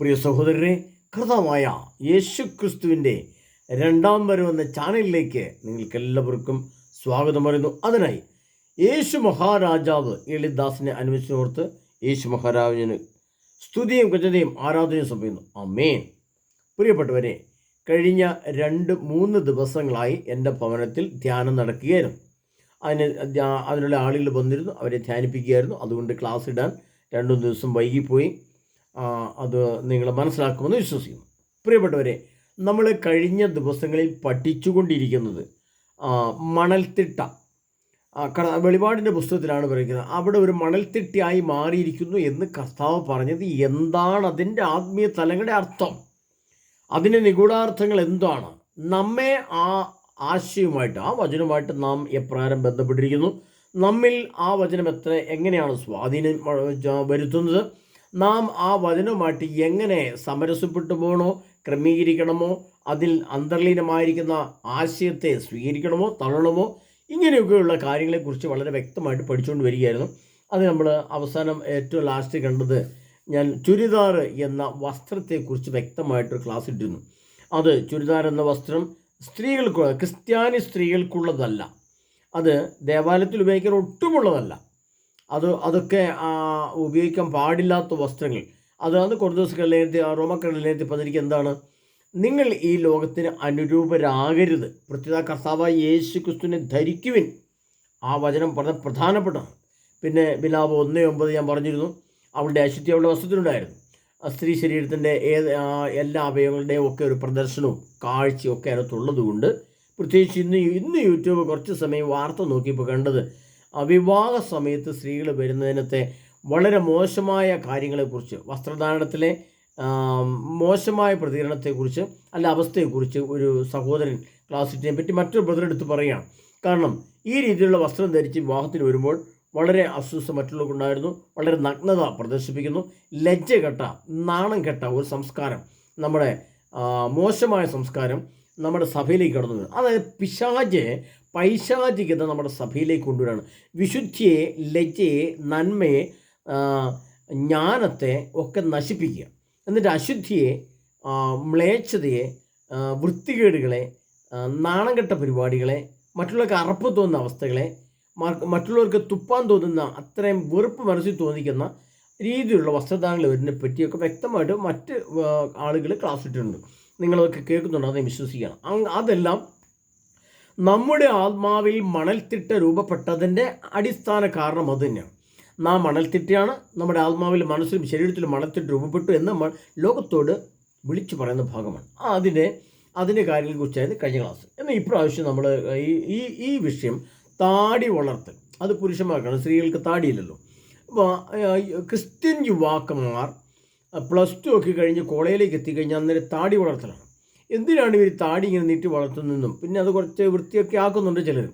പ്രിയ സഹോദരരെ കൃതമായ യേശു ക്രിസ്തുവിന്റെ രണ്ടാം വരവെന്ന ചാനലിലേക്ക് നിങ്ങൾക്കെല്ലാവർക്കും സ്വാഗതം പറയുന്നു. അതിനായി യേശു മഹാരാജാവ് എളിദാസിനെ അനുവദിച്ചോർത്ത് യേശു മഹാരാജന് സ്തുതിയും കൃതയും ആരാധനയും സംഭവിക്കുന്നു ആ മേൻ പ്രിയപ്പെട്ടവരെ കഴിഞ്ഞ രണ്ട് മൂന്ന് ദിവസങ്ങളായി എന്റെ ഭവനത്തിൽ ധ്യാനം നടക്കുകയായിരുന്നു. അതിന് അതിനുള്ള ആളുകൾ വന്നിരുന്നു അവരെ ധ്യാനിപ്പിക്കുകയായിരുന്നു. അതുകൊണ്ട് ക്ലാസ് ഇടാൻ രണ്ടു ദിവസം വൈകിപ്പോയി. അത് നിങ്ങൾ മനസ്സിലാക്കുമെന്ന് വിശ്വസിക്കുന്നു. പ്രിയപ്പെട്ടവരെ നമ്മൾ കഴിഞ്ഞ ദിവസങ്ങളിൽ പഠിച്ചുകൊണ്ടിരിക്കുന്നത് മണൽത്തിട്ട വെളിപാടിന്റെ പുസ്തകത്തിലാണ് പറയുന്നത്. അവിടെ ഒരു മണൽത്തിട്ടയായി മാറിയിരിക്കുന്നു എന്ന് കർത്താവ് പറഞ്ഞത് എന്താണ് അതിന്റെ ആത്മീയ തലങ്ങളുടെ അർത്ഥം? അതിന്റെ നിഗൂഢാർത്ഥങ്ങൾ എന്താണ്? നമ്മെ ആ ആശയവുമായിട്ട് ആ വചനവുമായിട്ട് നാം എപ്രകാരം ബന്ധപ്പെട്ടിരിക്കുന്നു? നമ്മിൽ ആ വചനം എത്ര എങ്ങനെയാണ് സ്വാധീനം വരുത്തുന്നത്? നാം ആ വചനവുമായിട്ട് എങ്ങനെ സമരസപ്പെട്ടു പോകണോ ക്രമീകരിക്കണമോ അതിൽ അന്തർലീനമായിരിക്കുന്ന ആശയത്തെ സ്വീകരിക്കണമോ തള്ളണമോ ഇങ്ങനെയൊക്കെയുള്ള കാര്യങ്ങളെക്കുറിച്ച് വളരെ വ്യക്തമായിട്ട് പഠിച്ചുകൊണ്ട് വരികയായിരുന്നു. അത് നമ്മൾ അവസാനം ഏറ്റവും ലാസ്റ്റ് കണ്ടത് ഞാൻ ചുരിദാർ എന്ന വസ്ത്രത്തെക്കുറിച്ച് വ്യക്തമായിട്ടൊരു ക്ലാസ് ഇട്ടിരുന്നു. അത് ചുരിദാർ എന്ന വസ്ത്രം സ്ത്രീകൾക്കുള്ള ക്രിസ്ത്യാനി സ്ത്രീകൾക്കുള്ളതല്ല. അത് ദേവാലയത്തിൽ ഉപയോഗിക്കാൻ ഒട്ടുമുള്ളതല്ല. അത് അതൊക്കെ ഉപയോഗിക്കാൻ പാടില്ലാത്ത വസ്ത്രങ്ങൾ. അതാണ് റോമക്കടലിൽ നേരത്തെ പതിരിക്കുക എന്താണ്? നിങ്ങൾ ഈ ലോകത്തിന് അനുരൂപരാകരുത്. പ്രത്യേക കർത്താവായ യേശു ക്രിസ്തുവിനെ ധരിക്കുവിൻ. ആ വചനം വളരെ പ്രധാനപ്പെട്ടതാണ്. പിന്നെ ബിലാബ് ഒന്ന് ഒമ്പത് ഞാൻ പറഞ്ഞിരുന്നു. അവളുടെ അശുദ്ധി അവളുടെ വസ്ത്രത്തിലുണ്ടായിരുന്നു. സ്ത്രീ ശരീരത്തിന്റെ ഏത് എല്ലാ അവയവങ്ങളുടെയും ഒക്കെ ഒരു പ്രദർശനവും കാഴ്ചയും ഒക്കെ അതിനകത്തുള്ളതുകൊണ്ട് പ്രത്യേകിച്ച് ഇന്ന് ഇന്ന് യൂട്യൂബ് കുറച്ച് സമയം വാർത്ത നോക്കിയപ്പോൾ കണ്ടത് ആ വിവാഹ സമയത്ത് സ്ത്രീകൾ വരുന്നതിനത്തെ വളരെ മോശമായ കാര്യങ്ങളെക്കുറിച്ച് വസ്ത്രധാരണത്തിലെ മോശമായ പ്രതികരണത്തെക്കുറിച്ച് അല്ല അവസ്ഥയെക്കുറിച്ച് ഒരു സഹോദരൻ ക്ലാസ്സിനെ പറ്റി മറ്റൊരു ബ്രദർ എടുത്ത് പറയുകയാണ്. കാരണം ഈ രീതിയിലുള്ള വസ്ത്രം ധരിച്ച് വിവാഹത്തിന് വരുമ്പോൾ വളരെ അസ്വസ്ഥ മറ്റുള്ളവർക്കുണ്ടായിരുന്നു വളരെ നഗ്നത പ്രദർശിപ്പിക്കുന്നു. ലജ്ജ കെട്ട നാണം കെട്ട ഒരു സംസ്കാരം. നമ്മുടെ മോശമായ സംസ്കാരം നമ്മുടെ സഭയിലേക്ക് കടന്നു അതായത് പിശാജ് പൈശാചികത നമ്മുടെ സഭയിലേക്ക് കൊണ്ടുവരാണ് വിശുദ്ധിയെ ലജ്ജയെ നന്മയെ ജ്ഞാനത്തെ ഒക്കെ നശിപ്പിക്കുക. എന്നിട്ട് അശുദ്ധിയെ മ്ലേച്ഛതയെ വൃത്തികേടുകളെ നാണംകെട്ട പരിപാടികളെ മറ്റുള്ളവർക്ക് അറപ്പ് തോന്നുന്ന അവസ്ഥകളെ മറ്റുള്ളവർക്ക് തുപ്പാൻ തോന്നുന്ന അത്രയും വെറുപ്പ് മനസ്സിൽ തോന്നിക്കുന്ന രീതിയിലുള്ള വസ്ത്രധാരണങ്ങൾ വരുന്നതിനെ പറ്റിയൊക്കെ വ്യക്തമായിട്ട് മറ്റ് ആളുകൾ ക്ലാസ് ഇട്ടിട്ടുണ്ട് നിങ്ങളതൊക്കെ കേൾക്കുന്നുണ്ട്? അത് വിശ്വസിക്കണം. അതെല്ലാം നമ്മുടെ ആത്മാവിൽ മണൽത്തിട്ട രൂപപ്പെട്ടതിന്റെ അടിസ്ഥാന കാരണം അത് തന്നെയാണ്. നാം മണൽത്തിട്ടയാണ് നമ്മുടെ ആത്മാവിൽ മനസ്സിലും ശരീരത്തിലും മണൽത്തിട്ട് രൂപപ്പെട്ടു എന്ന് നമ്മൾ ലോകത്തോട് വിളിച്ചു പറയുന്ന ഭാഗമാണ്. അതിനെ അതിന്റെ കാര്യങ്ങളെ കുറിച്ചായിരുന്നു കഴിഞ്ഞ ക്ലാസ്. എന്നാൽ ഇപ്രാവശ്യം നമ്മൾ ഈ ഈ ഈ വിഷയം താടി വളർത്തൽ. അത് പുരുഷന്മാർക്കാണ് സ്ത്രീകൾക്ക് താടിയില്ലല്ലോ. അപ്പോൾ ക്രിസ്ത്യൻ യുവാക്കന്മാർ പ്ലസ് ടു ഒക്കെ കഴിഞ്ഞ് കോളേജിലേക്ക് എത്തിക്കഴിഞ്ഞാൽ അന്നേരം താടി വളർത്തലാണ്. എന്തിനാണ് ഇവർ താടി ഇങ്ങനെ നീട്ടി വളർത്തുന്നതെന്നും? പിന്നെ അത് കുറച്ച് വൃത്തിയൊക്കെ ആക്കുന്നുണ്ട് ചിലർ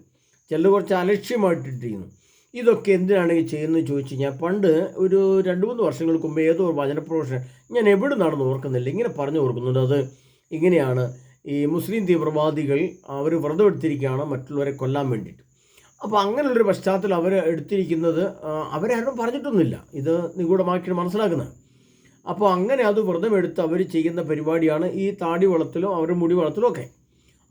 ചിലർ കുറച്ച് അലക്ഷ്യമായിട്ടിട്ടിരിക്കുന്നു. ഇതൊക്കെ എന്തിനാണ് ചെയ്യുന്നത് ചോദിച്ചു കഴിഞ്ഞാൽ പണ്ട് ഒരു രണ്ട് മൂന്ന് വർഷങ്ങൾക്ക് മുമ്പ് ഏതോ ഒരു വചനപ്രൊഫഷൻ ഞാൻ എവിടെ നടന്ന് ഓർക്കുന്നില്ല. ഇങ്ങനെ പറഞ്ഞു ഓർക്കുന്നുണ്ട് അത്. ഇങ്ങനെയാണ് ഈ മുസ്ലിം തീവ്രവാദികൾ അവർ വ്രതമെടുത്തിരിക്കുകയാണ് മറ്റുള്ളവരെ കൊല്ലാൻ വേണ്ടിയിട്ട്. അപ്പോൾ അങ്ങനെയുള്ളൊരു പശ്ചാത്തലം അവർ എടുത്തിരിക്കുന്നത് അവരാരും പറഞ്ഞിട്ടൊന്നുമില്ല. ഇത് നിഗൂഢമാക്കിയിട്ട് മനസ്സിലാക്കുന്നത് അപ്പോൾ അങ്ങനെ അത് വ്രതമെടുത്ത് അവർ ചെയ്യുന്ന പരിപാടിയാണ് ഈ താടി വളത്തിലും അവരുടെ മുടി വളത്തിലും ഒക്കെ.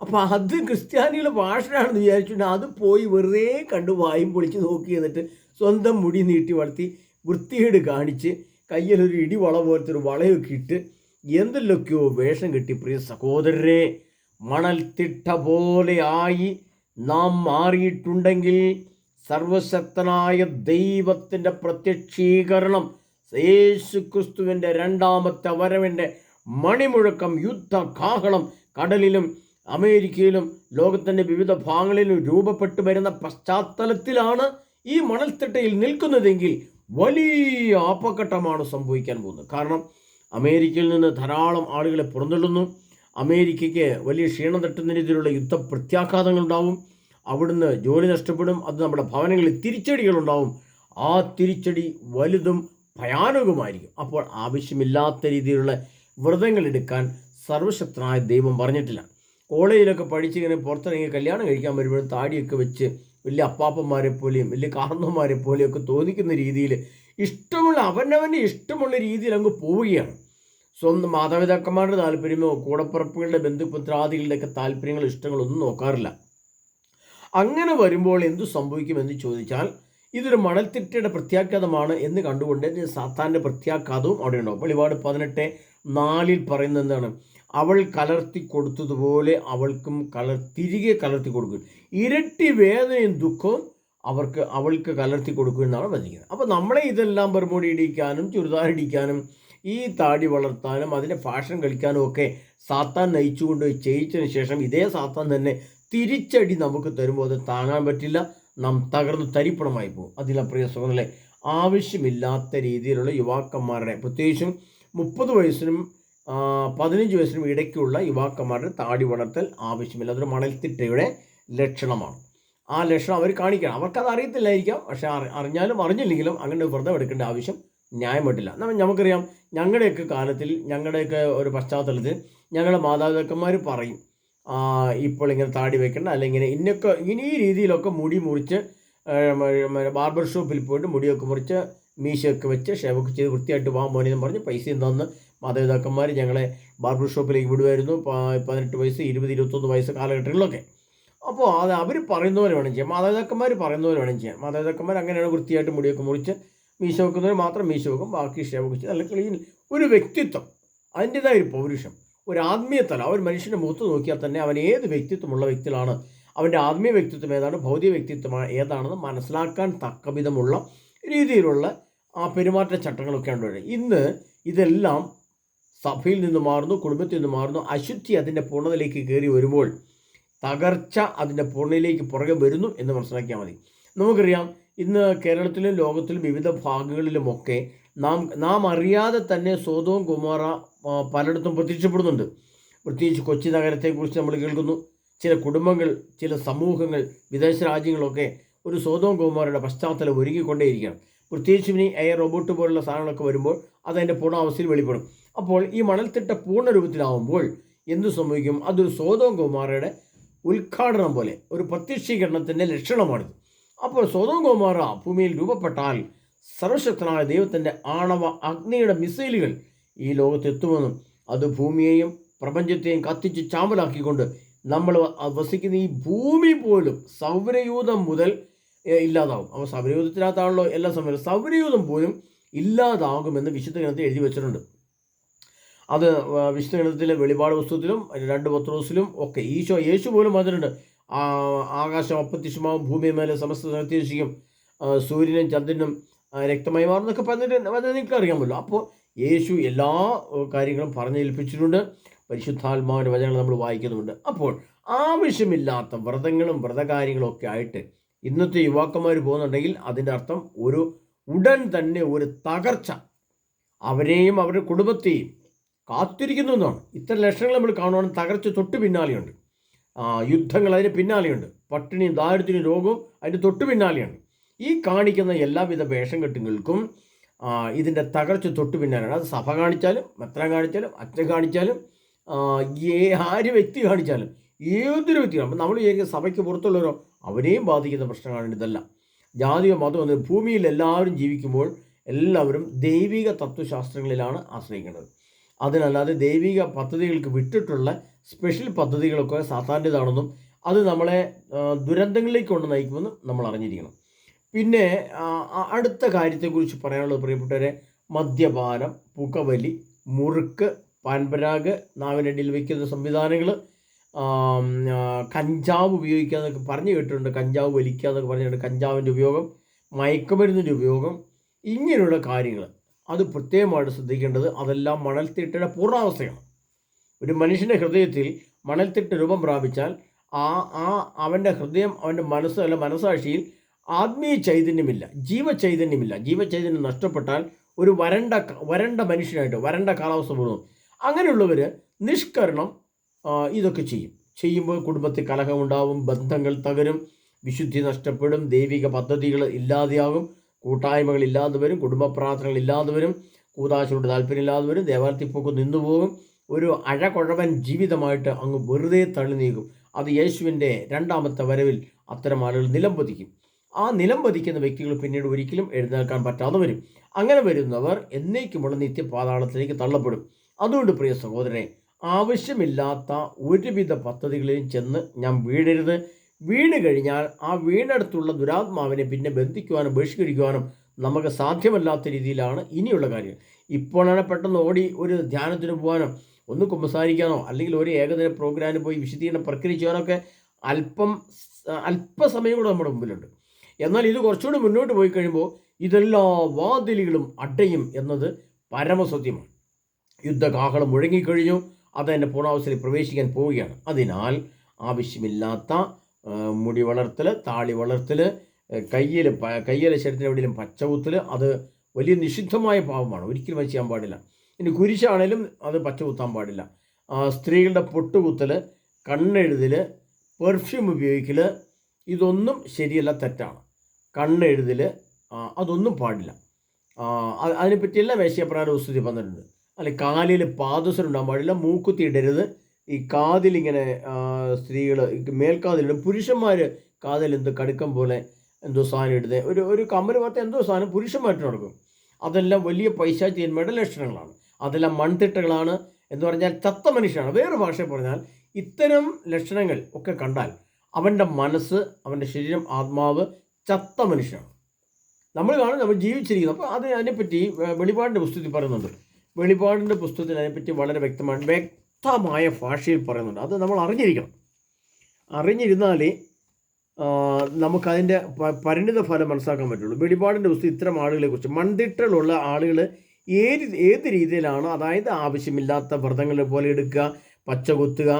അപ്പോൾ അത് ക്രിസ്ത്യാനികളുടെ ഭാഷയാണെന്ന് വിചാരിച്ചിട്ടുണ്ട് അത് പോയി വെറുതെ കണ്ട് വായും പൊളിച്ച് നോക്കി എന്നിട്ട് സ്വന്തം മുടി നീട്ടി വളർത്തി വൃത്തികേട് കാണിച്ച് കയ്യിലൊരു ഇടിവള പോലത്തെ ഒരു വളയൊക്കെ ഇട്ട് എന്തെല്ലൊക്കെയോ വേഷം കെട്ടി പ്രിയ സഹോദരരെ പോലെ ആയി നാം മാറിയിട്ടുണ്ടെങ്കിൽ സർവശക്തനായ ദൈവത്തിന്റെ പ്രത്യക്ഷീകരണം യേശു ക്രിസ്തുവിന്റെ രണ്ടാമത്തെ വരവിന്റെ മണിമുഴക്കം യുദ്ധ കാഹളം കടലിലും അമേരിക്കയിലും ലോകത്തിന്റെ വിവിധ ഭാഗങ്ങളിലും രൂപപ്പെട്ടു വരുന്ന പശ്ചാത്തലത്തിലാണ് ഈ മണൽത്തിട്ടയിൽ നിൽക്കുന്നതെങ്കിൽ വലിയ അപകടമാണ് സംഭവിക്കാൻ പോകുന്നത്. കാരണം അമേരിക്കയിൽ നിന്ന് ധാരാളം ആളുകളെ പുറന്തള്ളുന്നു. അമേരിക്കയ്ക്ക് വലിയ ക്ഷീണം തട്ടുന്ന രീതിയിലുള്ള യുദ്ധ പ്രത്യാഘാതങ്ങളുണ്ടാവും അവിടുന്ന് ജോലി നഷ്ടപ്പെടും. അത് നമ്മുടെ ഭവനങ്ങളിൽ തിരിച്ചടികളുണ്ടാവും. ആ തിരിച്ചടി വലുതും ഭയാനകവുമായിരിക്കും അപ്പോൾ ആവശ്യമില്ലാത്ത രീതിയിലുള്ള വ്രതങ്ങൾ എടുക്കാൻ സർവശക്തനായ ദൈവം പറഞ്ഞിട്ടില്ല. കോളേജിലൊക്കെ പഠിച്ചിങ്ങനെ പുറത്തിറങ്ങി കല്യാണം കഴിക്കാൻ വരുമ്പോഴും താടിയൊക്കെ വെച്ച് വലിയ അപ്പാപ്പന്മാരെ പോലെയും വലിയ കാർന്നന്മാരെ പോലെയും പോലെയൊക്കെ തോന്നിക്കുന്ന രീതിയിൽ ഇഷ്ടമുള്ള അവനവന്റെ ഇഷ്ടമുള്ള രീതിയിൽ അങ്ങ് പോവുകയാണ്. സ്വന്തം മാതാപിതാക്കന്മാരുടെ താല്പര്യമോ കൂടപ്പുറപ്പുകളുടെ ബന്ധുപുത്രാദികളുടെയൊക്കെ താല്പര്യങ്ങൾ ഇഷ്ടങ്ങളൊന്നും നോക്കാറില്ല. അങ്ങനെ വരുമ്പോൾ എന്തു സംഭവിക്കുമെന്ന് ചോദിച്ചാൽ ഇതൊരു മണൽത്തിട്ടയുടെ പ്രത്യാഘാതമാണ് എന്ന് കണ്ടുകൊണ്ട് സാത്താന്റെ പ്രത്യാഘാതവും അവിടെ ഉണ്ടാവും വെളിപാട് പതിനെട്ട് നാലിൽ പറയുന്നത് എന്താണ്? അവൾ കലർത്തി കൊടുത്തതുപോലെ അവൾക്കും കലർ തിരികെ കലർത്തി കൊടുക്കും. ഇരട്ടി വേദനയും ദുഃഖവും അവർക്ക് അവൾക്ക് കലർത്തി കൊടുക്കും എന്നാണ് പറഞ്ഞിരിക്കുന്നത് അപ്പോൾ നമ്മളെ ഇതെല്ലാം പെർമോടി ഇടിക്കാനും ചുരിദാർ ഇടിക്കാനും ഈ താടി വളർത്താനും അതിന്റെ ഫാഷൻ കളിക്കാനും ഒക്കെ സാത്താൻ നയിച്ചുകൊണ്ട് ചെയ്യിച്ചതിന് ശേഷം ഇതേ സാത്താൻ തന്നെ തിരിച്ചടി നമുക്ക് തരുമ്പോൾ അത് താങ്ങാൻ പറ്റില്ല. നാം തകർന്ന് തരിപ്പണമായി പോകും. അതിലെ പ്രിയ സുഖങ്ങളെ ആവശ്യമില്ലാത്ത രീതിയിലുള്ള യുവാക്കന്മാരുടെ പ്രത്യേകിച്ചും മുപ്പത് വയസ്സിനും പതിനഞ്ച് വയസ്സിനും ഇടയ്ക്കുള്ള യുവാക്കന്മാരുടെ താടി വളർത്തൽ ആവശ്യമില്ല. അതൊരു മണൽത്തിട്ടയുടെ ലക്ഷണമാണ്. ആ ലക്ഷണം അവർ കാണിക്കണം. അവർക്കത് അറിയത്തില്ലായിരിക്കാം. പക്ഷെ അറി- അറിഞ്ഞാലും അറിഞ്ഞില്ലെങ്കിലും അങ്ങനെ വ്രതം എടുക്കേണ്ട ആവശ്യം ന്യായമായിട്ടില്ല. നമുക്കറിയാം ഞങ്ങളുടെയൊക്കെ കാലത്തിൽ ഞങ്ങളുടെയൊക്കെ ഒരു പശ്ചാത്തലത്തിൽ ഞങ്ങളുടെ മാതാപിതാക്കന്മാർ പറയും ഇപ്പോൾ ഇങ്ങനെ താടി വെക്കണം അല്ലെങ്കിൽ ഇന്നൊക്കെ ഇങ്ങനെ ഈ രീതിയിലൊക്കെ മുടി മുറിച്ച് ബാർബർ ഷോപ്പിൽ പോയിട്ട് മുടിയൊക്കെ മുറിച്ച് മീശയൊക്കെ വെച്ച് ഷേവൊക്കെ ചെയ്ത് വൃത്തിയായിട്ട് വാ മോനെ എന്ന് പറഞ്ഞ് പൈസയും തന്ന് മാതാപിതാക്കന്മാർ ഞങ്ങളെ ബാർബർ ഷോപ്പിലേക്ക് വിടുമായിരുന്നു പതിനെട്ട് വയസ്സ് ഇരുപത് ഇരുപത്തൊന്ന് വയസ്സ് കാലഘട്ടങ്ങളിലൊക്കെ. അപ്പോൾ അത് അവർ പറയുന്ന പോലെ വേണം ചെയ്യാം മാതാപിതാക്കന്മാർ പറയുന്ന പോലെ വേണം ചെയ്യാൻ. മാതാപിതാക്കന്മാർ അങ്ങനെയാണ് വൃത്തിയായിട്ട് മുടിയൊക്കെ മുറിച്ച് മീശ വെക്കുന്നവർ മാത്രം മീശ വെക്കും ബാക്കി ഷേവൊക്കെ ചെയ്ത് അല്ലെങ്കിൽ ക്ലീൻ ഒരു വ്യക്തിത്വം അതിന്റെതായ ഒരു പൗരുഷം. ഒരു ആത്മീയ തലം. ആ ഒരു മനുഷ്യന്റെ മുഖത്ത് നോക്കിയാൽ തന്നെ അവൻ ഏത് വ്യക്തിത്വമുള്ള വ്യക്തികളാണ്? അവന്റെ ആത്മീയ വ്യക്തിത്വം ഏതാണ്? ഭൗതിക വ്യക്തിത്വം ഏതാണെന്ന് മനസ്സിലാക്കാൻ തക്കവിധമുള്ള രീതിയിലുള്ള ആ പെരുമാറ്റ ചട്ടങ്ങളൊക്കെ ഉണ്ട് ഇന്ന് ഇതെല്ലാം സഭയിൽ നിന്ന് മാറുന്നു കുടുംബത്തിൽ നിന്ന് മാറുന്നു. അശുദ്ധി അതിന്റെ പൂർണതയിലേക്ക് കയറി വരുമ്പോൾ തകർച്ച അതിന്റെ പൂർണയിലേക്ക് പുറകെ വരുന്നു എന്ന് മനസ്സിലാക്കിയാൽ മതി. നമുക്കറിയാം ഇന്ന് കേരളത്തിലും ലോകത്തിലും വിവിധ ഭാഗങ്ങളിലുമൊക്കെ നാം നാം അറിയാതെ തന്നെ സ്വതവും കുമാറ പലയിടത്തും പ്രത്യക്ഷപ്പെടുന്നുണ്ട്. പ്രത്യേകിച്ച് കൊച്ചി നഗരത്തെക്കുറിച്ച് നമ്മൾ കേൾക്കുന്നു. ചില കുടുംബങ്ങൾ ചില സമൂഹങ്ങൾ വിദേശ രാജ്യങ്ങളൊക്കെ ഒരു സ്വതവും കുമാരയുടെ പശ്ചാത്തലം ഒരുങ്ങിക്കൊണ്ടേയിരിക്കണം പ്രത്യേകിച്ച് ഇനി എയർ റോബോട്ട് പോലുള്ള സാധനങ്ങളൊക്കെ വരുമ്പോൾ അതതിന്റെ പൂർണാവസ്ഥയിൽ വെളിപ്പെടും. അപ്പോൾ ഈ മണൽത്തിട്ട പൂർണ രൂപത്തിലാവുമ്പോൾ എന്തു സംഭവിക്കും? അതൊരു സ്വതവും കുമാരയുടെ ഉദ്ഘാടനം പോലെ ഒരു പ്രത്യക്ഷീകരണത്തിന്റെ ലക്ഷണമാണിത്. അപ്പോൾ സ്വതം കോമാറ ഭൂമിയിൽ രൂപപ്പെട്ടാൽ സർവശക്തനായ ദൈവത്തിന്റെ ആണവ അഗ്നിയുടെ മിസൈലുകൾ ഈ ലോകത്തെത്തുമെന്നും അത് ഭൂമിയെയും പ്രപഞ്ചത്തെയും കത്തിച്ച് ചാമ്പലാക്കിക്കൊണ്ട് നമ്മൾ വസിക്കുന്ന ഈ ഭൂമി പോലും സൗരയൂഥം മുതൽ ഇല്ലാതാവും. അപ്പോൾ സൗരയൂഥത്തിനകത്താണല്ലോ എല്ലാ സമയവും സൗരയൂഥം പോലും ഇല്ലാതാകുമെന്ന് വിശുദ്ധ ഗ്രന്ഥത്തിൽ എഴുതി വെച്ചിട്ടുണ്ട്. അത് വിശുദ്ധ ഗ്രന്ഥത്തിലെ വെളിപാട് പുസ്തകത്തിലും രണ്ട് പത്രോസിലും ഒക്കെ ഈശോ യേശു പോലും ആ, ആകാശം അപ്രത്യക്ഷമാവും ഭൂമിയെ മേലെ സമസ്ത സൂര്യനും ചന്ദ്രനും രക്തമായി രക്തമായി മാറുന്നൊക്കെ പറഞ്ഞിട്ട് അത് നിങ്ങൾക്ക് അറിയാമല്ലോ അപ്പോൾ യേശു എല്ലാ കാര്യങ്ങളും പറഞ്ഞേൽപ്പിച്ചിട്ടുണ്ട്. പരിശുദ്ധാത്മാവിന്റെ വചനങ്ങൾ നമ്മൾ വായിക്കുന്നുണ്ട്. അപ്പോൾ ആവശ്യമില്ലാത്ത വ്രതങ്ങളും വ്രതകാര്യങ്ങളും ഒക്കെ ആയിട്ട് ഇന്നത്തെ യുവാക്കന്മാർ പോകുന്നുണ്ടെങ്കിൽ അതിന്റെ അർത്ഥം ഒരു ഉടൻ തന്നെ ഒരു തകർച്ച. അവരെയും അവരുടെ കുടുംബത്തെയും കാത്തിരിക്കുന്നു എന്നാണ്. ഇത്തരം ലക്ഷണങ്ങൾ നമ്മൾ കാണുവാണെങ്കിൽ തകർച്ച തൊട്ട് പിന്നാലെയുണ്ട്. യുദ്ധങ്ങൾ അതിന് പിന്നാലെയുണ്ട്. പട്ടിണിയും ദാരിദ്ര്യവും രോഗവും അതിന്റെ തൊട്ട് പിന്നാലെയാണ്. ഈ കാണിക്കുന്ന എല്ലാവിധ വേഷം കെട്ടുകൾക്കും ഇതിന്റെ തകർച്ച തൊട്ട് പിന്നാലെയാണ്. അത് സഭ കാണിച്ചാലും മെത്രാൻ കാണിച്ചാലും അച്ഛൻ കാണിച്ചാലും ഏ ആര് വ്യക്തി കാണിച്ചാലും ഏതൊരു വ്യക്തി അപ്പം നമ്മൾ വിചാരിക്കുന്ന സഭയ്ക്ക് പുറത്തുള്ളവരോ അവരെയും ബാധിക്കുന്ന പ്രശ്നങ്ങളാണ് ഇതല്ല. ജാതിയോ മതമോ എന്ന് ഭൂമിയിൽ എല്ലാവരും ജീവിക്കുമ്പോൾ എല്ലാവരും ദൈവിക തത്വശാസ്ത്രങ്ങളിലാണ് ആശ്രയിക്കേണ്ടത്. അതിനല്ലാതെ ദൈവിക പദ്ധതികൾക്ക് വിട്ടിട്ടുള്ള സ്പെഷ്യൽ പദ്ധതികളൊക്കെ സാധാരണതാണെന്നും അത് നമ്മളെ ദുരന്തങ്ങളിലേക്ക് കൊണ്ട് നയിക്കുമെന്നും നമ്മൾ അറിഞ്ഞിരിക്കണം പിന്നെ അടുത്ത കാര്യത്തെക്കുറിച്ച് പറയാനുള്ളത് പ്രിയപ്പെട്ടവരെ മദ്യപാനം പുകവലി മുറുക്ക് പാൻപരാഗ് നാവിനടിയിൽ വയ്ക്കുന്ന സംവിധാനങ്ങൾ കഞ്ചാവ് ഉപയോഗിക്കുക എന്നൊക്കെ പറഞ്ഞു കേട്ടിട്ടുണ്ട്. കഞ്ചാവ് വലിക്കുക എന്നൊക്കെ പറഞ്ഞിട്ടുണ്ട് കഞ്ചാവിന്റെ ഉപയോഗം മയക്കുമരുന്നിന്റെ ഉപയോഗം ഇങ്ങനെയുള്ള കാര്യങ്ങൾ അത് പ്രത്യേകമായിട്ട് ശ്രദ്ധിക്കേണ്ടത് അതെല്ലാം മണൽത്തിട്ടയുടെ പൂർണാവസ്ഥയാണ്. ഒരു മനുഷ്യന്റെ ഹൃദയത്തിൽ മണൽത്തിട്ട രൂപം പ്രാപിച്ചാൽ ആ ആ അവന്റെ ഹൃദയം അവന്റെ മനസ്സ് അല്ല മനസാക്ഷിയിൽ ആത്മീയ ചൈതന്യമില്ല ജീവചൈതന്യമില്ല. ജീവചൈതന്യം നഷ്ടപ്പെട്ടാൽ ഒരു വരണ്ട വരണ്ട മനുഷ്യനായിട്ട് വരണ്ട കാലാവസ്ഥ പോകുന്നു. അങ്ങനെയുള്ളവർ നിഷ്കരണം ഇതൊക്കെ ചെയ്യും. ചെയ്യുമ്പോൾ കുടുംബത്തിൽ കലഹമുണ്ടാവും ബന്ധങ്ങൾ തകരും വിശുദ്ധി നഷ്ടപ്പെടും ദൈവിക പദ്ധതികൾ ഇല്ലാതെയാകും കൂട്ടായ്മകൾ ഇല്ലാതെ വരും കുടുംബ പ്രാർത്ഥനകൾ ഇല്ലാതെ വരും കൂതാശയോട് താല്പര്യമില്ലാതെ വരും പോക്ക് നിന്നുപോകും. ഒരു അഴകുഴവൻ ജീവിതമായിട്ട് അങ്ങ് വെറുതെ തള്ളി നീക്കും അത് യേശുവിന്റെ രണ്ടാമത്തെ വരവിൽ അത്തരം ആളുകൾ നിലംപതിക്കും ആ നിലംപതിക്കുന്ന വ്യക്തികൾ പിന്നീട് ഒരിക്കലും എഴുന്നേൽക്കാൻ പറ്റാതെ വരും. അങ്ങനെ വരുന്നവർ എന്നേക്കുമുള്ള നിത്യപാതാളത്തിലേക്ക് തള്ളപ്പെടും. അതുകൊണ്ട് പ്രിയ സഹോദരനെ ആവശ്യമില്ലാത്ത ഒരുവിധ പദ്ധതികളിലും ചെന്ന് ഞാൻ വീഴരുത് വീണ് കഴിഞ്ഞാൽ ആ വീണടുത്തുള്ള ദുരാത്മാവിനെ പിന്നെ ബന്ധിക്കുവാനും ബഹിഷ്കരിക്കുവാനും നമുക്ക് സാധ്യമല്ലാത്ത രീതിയിലാണ് ഇനിയുള്ള കാര്യം ഇപ്പോഴാണ് പെട്ടെന്ന് ഓടി ഒരു ധ്യാനത്തിന് പോകാനോ ഒന്ന് കുമ്പസാരിക്കാനോ അല്ലെങ്കിൽ ഒരു ഏകദിന പ്രോഗ്രാമിന് പോയി വിശദീകരണം പ്രക്രിയ ചെയ്യാനൊക്കെ അല്പം അല്പസമയം കൂടെ നമ്മുടെ മുമ്പിലുണ്ട്. എന്നാൽ ഇത് കുറച്ചുകൂടി മുന്നോട്ട് പോയി കഴിയുമ്പോൾ ഇതെല്ലാ വാതിലുകളും അടയും എന്നത് പരമസത്യമാണ്. യുദ്ധകാഹളം മുഴങ്ങിക്കഴിഞ്ഞു അതെന്റെ പൂർണാവസ്ഥയിൽ പ്രവേശിക്കാൻ പോവുകയാണ്. അതിനാൽ ആവശ്യമില്ലാത്ത മുടി വളർത്തൽ താളി വളർത്തൽ കയ്യിൽ കയ്യിൽ ശരീരത്തിന് എവിടെയും പച്ചകുത്തൽ അത് വലിയ നിഷിദ്ധമായ പാവമാണ് ഒരിക്കലും അത് ചെയ്യാൻ പാടില്ല. ഇനി കുരിശാണേലും അത് പച്ചകുത്താൻ പാടില്ല. സ്ത്രീകളുടെ പൊട്ടുകുത്തൽ കണ്ണെഴുതൽ പെർഫ്യൂം ഉപയോഗിക്കൽ ഇതൊന്നും ശരിയല്ല തെറ്റാണ്. കണ്ണെഴുതൽ അതൊന്നും പാടില്ല. അതിനെപ്പറ്റിയെല്ലാം മേശയപ്രകാരം ഉസ്തുതി വന്നിട്ടുണ്ട്. അല്ലെ കാലിൽ പാദസരം ഉണ്ടാകാൻ പാടില്ല മൂക്കുത്തി ഇടരുത് ഈ കാതിലിങ്ങനെ സ്ത്രീകൾ മേൽക്കാതിലിടും പുരുഷന്മാർ കാതിൽ എന്ത് കടുക്കം പോലെ എന്തോ സാധനം ഇടുന്നത് ഒരു ഒരു കമ്മൽ പോലത്തെ എന്തോ സാധനം പുരുഷന്മാരുടെ നടക്കും അതെല്ലാം വലിയ പൈസ ചെയ്യുന്നവരുടെ ലക്ഷണങ്ങളാണ് അതെല്ലാം മൺതിട്ടകളാണ് എന്ന് പറഞ്ഞാൽ ചത്ത മനുഷ്യനാണ്. വേറെ ഭാഷയിൽ പറഞ്ഞാൽ ഇത്തരം ലക്ഷണങ്ങൾ ഒക്കെ കണ്ടാൽ അവന്റെ മനസ്സ് അവന്റെ ശരീരം ആത്മാവ് ചത്ത മനുഷ്യനാണ്. നമ്മൾ കാണും നമ്മൾ ജീവിച്ചിരിക്കുന്നു. അപ്പോൾ അത് അതിനെപ്പറ്റി വെളിപാടിന്റെ പുസ്തകത്തിൽ പറയുന്നുണ്ട്. വെളിപാടിന്റെ പുസ്തകത്തിൽ അതിനെപ്പറ്റി വളരെ വ്യക്തമാണ് വ്യക്തമായ ഭാഷയിൽ പറയുന്നുണ്ട്. അത് നമ്മൾ അറിഞ്ഞിരിക്കണം. അറിഞ്ഞിരുന്നാലേ നമുക്കതിന്റെ പരിണിത ഫലം മനസ്സിലാക്കാൻ പറ്റുള്ളൂ. വെളിപാടിന്റെ പുസ്തകം ഇത്തരം ആളുകളെ കുറിച്ച് മൺതിട്ടലുള്ള ആളുകൾ ഏത് ഏത് രീതിയിലാണ് അതായത് ആവശ്യമില്ലാത്ത വ്രതങ്ങൾ പോലെ എടുക്കുക പച്ച കൊത്തുക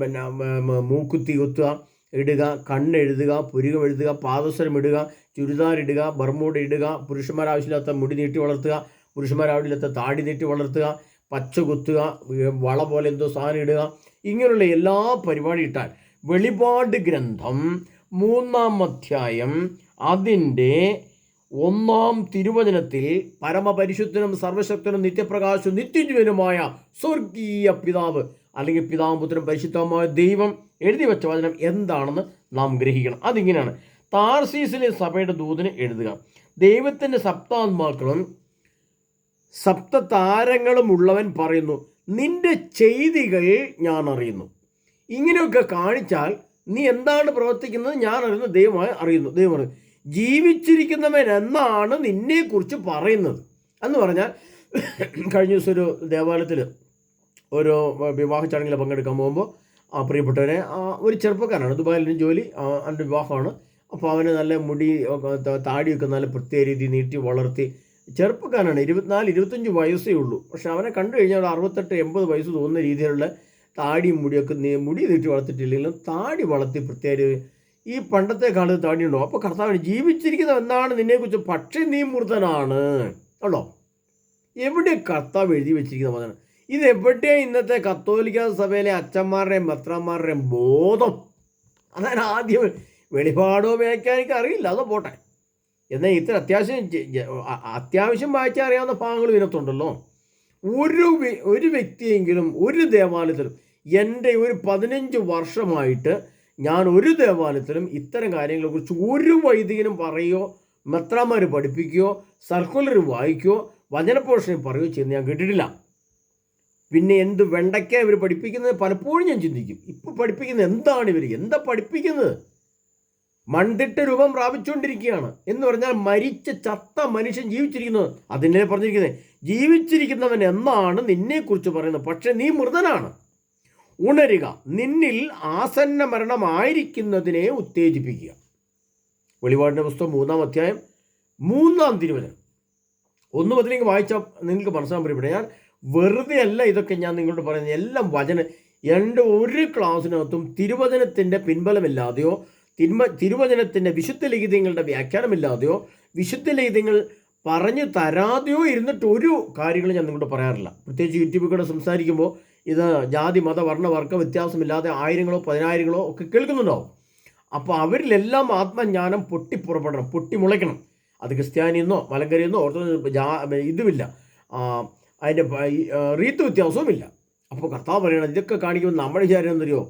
പിന്നെ മൂക്കുത്തി കൊത്തുക ഇടുക കണ്ണെഴുതുക പുരുകം എഴുതുക പാദസരം ഇടുക ചുരിദാർ ഇടുക ബർമൂട ഇടുക പുരുഷന്മാരാവശ്യമില്ലാത്ത മുടി നീട്ടി വളർത്തുക പുരുഷന്മാരാവശ്യമില്ലാത്ത താടി നീട്ടി വളർത്തുക പച്ച കുത്തുക വള പോലെ എന്തോ സാധനം ഇടുക ഇങ്ങനെയുള്ള എല്ലാ പരിപാടി ഇട്ടാൽ വെളിപാട് ഗ്രന്ഥം മൂന്നാം അധ്യായം അതിന്റെ ഒന്നാം തിരുവചനത്തിൽ പരമപരിശുദ്ധനും സർവശക്തനും നിത്യപ്രകാശവും നിത്യജീവനുമായ സ്വർഗീയ പിതാവ് അല്ലെങ്കിൽ പിതാവും പുത്രനും പരിശുദ്ധമായ ദൈവം എഴുതി വെച്ച വചനം എന്താണെന്ന് നാം ഗ്രഹിക്കണം. അതിങ്ങനെയാണ്. താർസീസിലെ സഭയുടെ ദൂതന് എഴുതുക. ദൈവത്തിന്റെ സപ്താത്മാക്കളും സപ്തതാരങ്ങളും ഉള്ളവൻ പറയുന്നു നിന്റെ ചെയ്തികൾ ഞാൻ അറിയുന്നു. ഇങ്ങനെയൊക്കെ കാണിച്ചാൽ നീ എന്താണ് പ്രവർത്തിക്കുന്നത്? ഞാൻ അറിയുന്നു ദൈവമായി അറിയുന്നു. ദൈവം അറിയുന്നു ജീവിച്ചിരിക്കുന്നവൻ എന്നാണ് നിന്നെക്കുറിച്ച് പറയുന്നത്. എന്ന് പറഞ്ഞാൽ കഴിഞ്ഞ ദിവസം ഒരു ദേവാലയത്തിൽ ഒരു വിവാഹ ചടങ്ങിൽ പങ്കെടുക്കാൻ പോകുമ്പോൾ ആ പ്രിയപ്പെട്ടവനെ ഒരു ചെറുപ്പക്കാരനാണ് ദുബായിലിന് ജോലി അവന്റെ വിവാഹമാണ്. അപ്പോൾ അവന് നല്ല മുടി താടിയൊക്കെ നല്ല പ്രത്യേക രീതി നീട്ടി വളർത്തി ചെറുപ്പക്കാരനാണ്. ഇരുപത്തിനാല് ഇരുപത്തഞ്ച് വയസ്സേ ഉള്ളൂ. പക്ഷെ അവനെ കണ്ടു കഴിഞ്ഞാൽ ഒരു അറുപത്തെട്ട് എൺപത് വയസ്സ് തോന്നുന്ന രീതിയിലുള്ള താടിയും മുടിയൊക്കെ മുടി നീട്ടി വളർത്തിട്ടില്ലെങ്കിലും താടി വളർത്തി പ്രത്യേക രീതി- ഈ പണ്ടത്തെ കാലത്ത് താടി ഉണ്ടോ അപ്പോൾ കർത്താവിന് ജീവിച്ചിരിക്കുന്ന എന്താണ് നിന്നെക്കുറിച്ച്. പക്ഷേ നീ മൂർത്തനാണ് ഉള്ളോ എവിടെ കർത്താവ് എഴുതി വെച്ചിരിക്കുന്ന പദമാണ് ഇതെവിടെ ഇന്നത്തെ കത്തോലിക്ക സഭയിലെ അച്ഛന്മാരുടെയും ഭർത്താന്മാരുടെയും ബോധം? അതാണ് ആദ്യം വെളിപാടോ വ്യാഖ്യാനിക്കറിയില്ല അതോ പോട്ടെ. എന്നാൽ ഇത്ര അത്യാവശ്യം അത്യാവശ്യം വായിച്ചാൽ അറിയാവുന്ന ഭാഗങ്ങൾ ഇതിനകത്തുണ്ടല്ലോ. ഒരു ഒരു വ്യക്തിയെങ്കിലും ഒരു ദേവാലയത്തിലും എന്റെ ഒരു പതിനഞ്ച് വർഷമായിട്ട് ഞാൻ ഒരു ദേവാലയത്തിലും ഇത്തരം കാര്യങ്ങളെക്കുറിച്ച് ഒരു വൈദികനും പറയുകയോ മെത്രാമാർ പഠിപ്പിക്കുകയോ സർക്കുലർ വായിക്കുകയോ വചനപോഷണം പറയുകയോ ചെയ്യുന്ന ഞാൻ കേട്ടിട്ടില്ല. പിന്നെ എന്ത് വെണ്ടയ്ക്ക ഇവർ പഠിപ്പിക്കുന്നത് പലപ്പോഴും ഞാൻ ചിന്തിക്കും. ഇപ്പോൾ പഠിപ്പിക്കുന്നത് എന്താണ് ഇവർ എന്താ പഠിപ്പിക്കുന്നത്? മൺതിട്ട രൂപം പ്രാപിച്ചുകൊണ്ടിരിക്കുകയാണ്. എന്ന് പറഞ്ഞാൽ മരിച്ച ചത്ത മനുഷ്യൻ ജീവിച്ചിരിക്കുന്നത്. അതിനെ പറഞ്ഞിരിക്കുന്നത് ജീവിച്ചിരിക്കുന്നവൻ എന്നാണ് നിന്നെക്കുറിച്ച് പറയുന്നത്. പക്ഷെ നീ മൃതനാണ്. ഉണരുക. നിന്നിൽ ആസന്ന മരണമായിരിക്കുന്നതിനെ ഉത്തേജിപ്പിക്കുക. വെളിപാടിന്റെ പുസ്തകം മൂന്നാം അധ്യായം മൂന്നാം തിരുവചനം. ഒന്ന് മുതലേക്ക് വായിച്ചാൽ നിങ്ങൾക്ക് മനസ്സിലാൻ പറ്റും. ഞാൻ വെറുതെ അല്ല ഇതൊക്കെ ഞാൻ നിങ്ങളോട് പറയുന്നത്. എല്ലാം വചന എന്റെ ഒരു ക്ലാസ്സിനകത്തും തിരുവചനത്തിന്റെ പിൻബലമില്ലാതെയോ തിരുമ തിരുവചനത്തിന്റെ വിശുദ്ധ ലിഖിതങ്ങളുടെ വ്യാഖ്യാനമില്ലാതെയോ വിശുദ്ധ ലിഖിതങ്ങൾ പറഞ്ഞു തരാതെയോ ഇരുന്നിട്ട് ഒരു കാര്യങ്ങളും ഞാൻ നിങ്ങളോട് പറയാറില്ല. പ്രത്യേകിച്ച് യൂട്യൂബിൽ കൂടെ സംസാരിക്കുമ്പോൾ ഇത് ജാതി മത വർണ വർഗ വ്യത്യാസമില്ലാതെ ആയിരങ്ങളോ പതിനായിരങ്ങളോ ഒക്കെ കേൾക്കുന്നുണ്ടാവും. അപ്പോൾ അവരിലെല്ലാം ആത്മജ്ഞാനം പൊട്ടി പുറപ്പെടണം പൊട്ടി മുളയ്ക്കണം. അത് ക്രിസ്ത്യാനിയെന്നോ മലങ്കരയെന്നോ ഓർത്തോ ജാ ഇതുമില്ല. അതിന്റെ റീത്ത് വ്യത്യാസവുമില്ല. അപ്പോൾ കർത്താവ് പറയണം ഇതൊക്കെ കാണിക്കുമ്പോൾ നമ്മൾ വിചാരം എന്തറിയോ